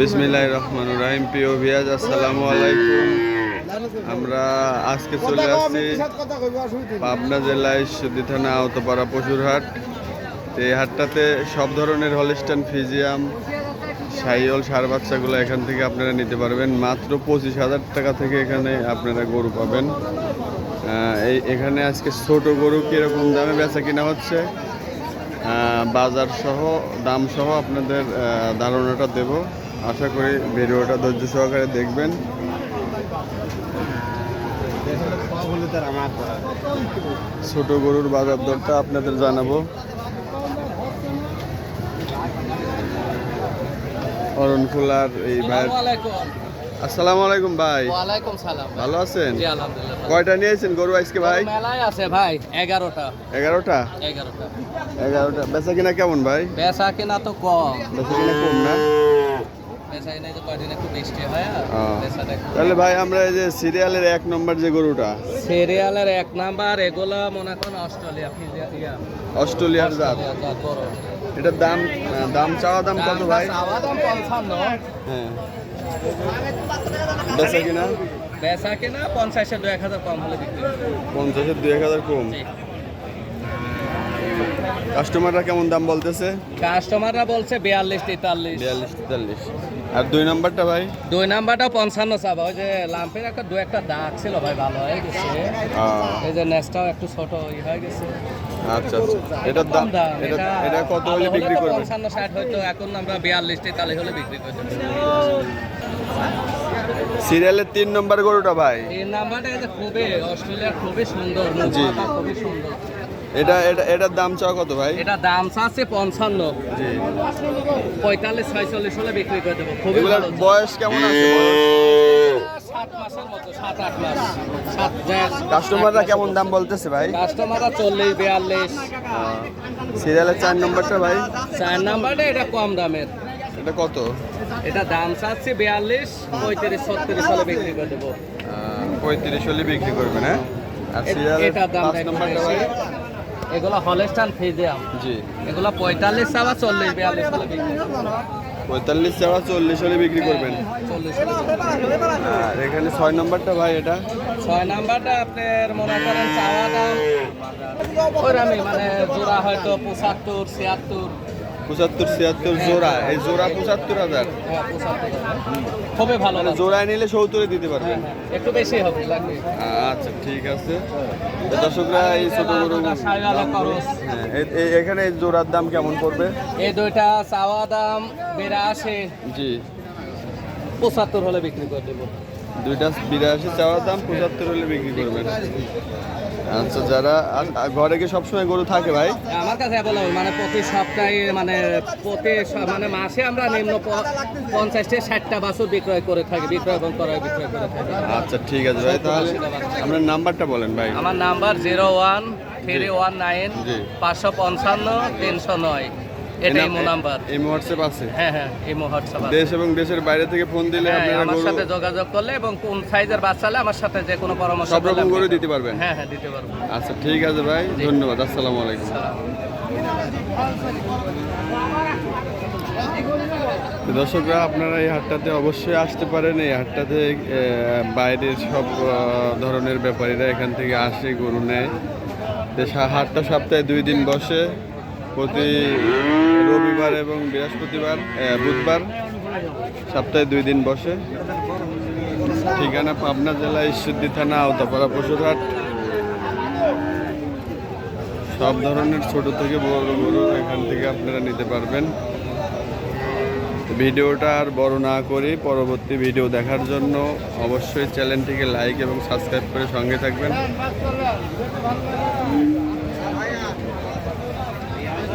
বিসমিল্লাহ রহমান রাহিম। প্রিয় ভিয়াজ আসসালামু আলাইকুম। আমরা আজকে চলে আসছি পাবনা জেলায় সুদি থানা আওতপাড়া পশুর হাট এই হাটটাতে সব ধরনের হলিস্টান ফিজিয়াম সাইল সার বাচ্চাগুলো এখান থেকে আপনারা নিতে পারবেন। মাত্র পঁচিশ হাজার টাকা থেকে এখানে আপনারা গরু পাবেন। এই এখানে আজকে ছোট গরু কীরকম দামে বেচা কিনা হচ্ছে? বাজার সহ দাম সহ আপনাদের ধারণাটা দেব। আশা করি ভিডিওটা ধৈর্য সহকারে দেখবেন। ছোট গরুর বাজার দরটা আপনাদের জানাব। অরণখোলার এই ভাই আসসালামু আলাইকুম ভাই। ওয়ালাইকুম সালাম ভালো আছেন? জি আলহামদুলিল্লাহ কয়টা নিয়েছেন গরু আজকে ভাই? মেলায় আছে ভাই এগারোটা। এগারোটা? এগারোটা। এগারোটা। বেচা কিনা কেমন ভাই? বেচা কিনা তো কম। বেচা কিনা কম না? তাহলে ভাই আমরা এই যে সিরিয়ালের এক নম্বর যে গরুটা সিরিয়ালের এক নাম্বার এগুলা মনে করেন অস্ট্রেলিয়া অস্ট্রেলিয়ার জাত। এটার দাম দাম চাওয়া দাম কত ভাই? চাওয়া দাম পঞ্চান্ন। হ্যাঁ। বেচা কিনা? বেচা কিনা পঞ্চাশের দু এক হাজার কম হলে বিক্রি পঞ্চাশের এক হাজার কম। কাস্টমাররা কেমন দাম বলতেছে? কাস্টমাররা বলছে বিয়াল্লিশ তেতাল্লিশ। বিয়াল্লিশ তেতাল্লিশ। আর দুই নম্বরটা ভাই? দুই নাম্বারটা পঞ্চান্ন চাবা। ওই যে লাম্পের একটা দু একটা দাগ ছিল ভাই ভালো হয়ে গেছে। এই যে নেক্সটটাও একটু ছোট হয়ে গেছে। আচ্ছা আচ্ছা। এটার দাম এটা কত হলে বিক্রি করবে? 55 60 হয়তো এখন আমরা বিয়াল্লিশ তেতাল্লিশ হলে বিক্রি করে সিরিয়ালের তিন নম্বর গরুটা ভাই? এই নাম্বারটা খুবই অস্ট্রেলিয়ার খুবই সুন্দর খুবই সুন্দর। এটা এটা এটার দাম চাওয়া কত ভাই? এটা দাম চাচ্ছে পঞ্চান্ন। জি। পঁয়তাল্লিশ ছয়চল্লিশ হলে বিক্রি করে দেবো। খুবই বয়স কেমন আছে? কাস্টমাররা কেমন দাম বলতেছে ভাই। কাস্টমাররা চল্লিশ বিয়াল্লিশ। সিরিয়ালের চার নম্বরটা ভাই? চার নাম্বারটা এটা কম দামের। এটা কত? এটা দাম চাচ্ছে বিয়াল্লিশ পঁয়ত্রিশ ছত্রিশ হলে বিক্রি করে দেবো। পঁয়ত্রিশ হলে বিক্রি করবেন হ্যাঁ? আর সিরিয়ালের দাম পাঁচ নম্বরটা ভাই? এগুলো হলেস্টান ফিজিয়াম জি। এগুলো পঁয়তাল্লিশ চাওয়া চল্লিশ বিয়াল্লিশ হলে বিক্রি পঁয়তাল্লিশ চাওয়া চল্লিশ হলে বিক্রি করবেন। আর এখানে ছয় নম্বরটা ভাই এটা? ছয় নম্বরটা আপনার মনে করেন চাওয়া দাম। ওইরকমই মানে জোড়া হয়তো পঁচাত্তর ছিয়াত্তর। পঁচাত্তর ছিয়াত্তর জোড়া। এই জোড়া পঁচাত্তর হাজার। হ্যাঁ খুবই ভালো মানে জোড়ায় নিলে সত্তরে দিতে হ্যাঁ পারবেন হ্যাঁ একটু বেশি হবে আচ্ছা ঠিক আছে। দর্শকরা এই ছোট গরু হ্যাঁ এ- এখানে এই জোড়ার দাম কেমন পড়বে? এই দুইটা চাওয়া দাম বিরাশি জি। পঁচাত্তর হলে বিক্রি করে দেবো। দুইটা বিরাশি চাওয়ার দাম পঁচাত্তর হলে বিক্রি করবেন। আচ্ছা যারা ঘরে কি সবসময় গরু থাকে ভাই? আমার কাছে বলো মানে প্রতি সপ্তাহে মানে প্রতি মানে মাসে আমরা নিম্ন পঞ্চাশ থেকে ষাটটা বাছুর বিক্রয় করে থাকি বিক্রয় এবং ক্রয় বিক্রয় করে থাকি। আচ্ছা ঠিক আছে ভাই তাহলে আপনার নাম্বারটা বলেন ভাই। আমার number zero one three one nine পাঁচশো পঞ্চান্ন তিনশো নয়। এটাই মো নাম্বার এই হোয়াটসঅ্যাপ আছে? হ্যাঁ হ্যাঁ হোয়াটসঅ্যাপ আছে। দেশ এবং দেশের বাইরে থেকে ফোন দিলে হ্যাঁ আপনারা আমার সাথে যোগাযোগ করলে এবং কোন সাইজের বাচ্চা হলে আমার সাথে যে কোনো পরামর্শ সব রকম গরু দিতে পারবেন। হ্যাঁ হ্যাঁ দিতে পারব। আচ্ছা ঠিক আছে ভাই ধন্যবাদ আসসালামু আলাইকুম। দর্শকরা আপনারা এই হাটটাতে অবশ্যই আসতে পারেন। এই হাটটাতে বাইরের সব ধরনের ব্যাপারীরা এখান থেকে আসে গরু নেয়। হাটটা সপ্তাহে দুই দিন বসে। প্রতি রবিবার এবং বৃহস্পতিবার বুধবার সপ্তাহে দুই দিন বসে। ঠিকানা পাবনা জেলা ঈশ্বরদী থানা, আওতাপাড়া পশুরহাট। সব ধরনের ছোট থেকে বড় গরু এখান থেকে আপনারা নিতে পারবেন। ভিডিওটা আর বড় না করে, পরবর্তী ভিডিও দেখার জন্য অবশ্যই চ্যানেলটিকে লাইক এবং সাবস্ক্রাইব করে সঙ্গে থাকবেন।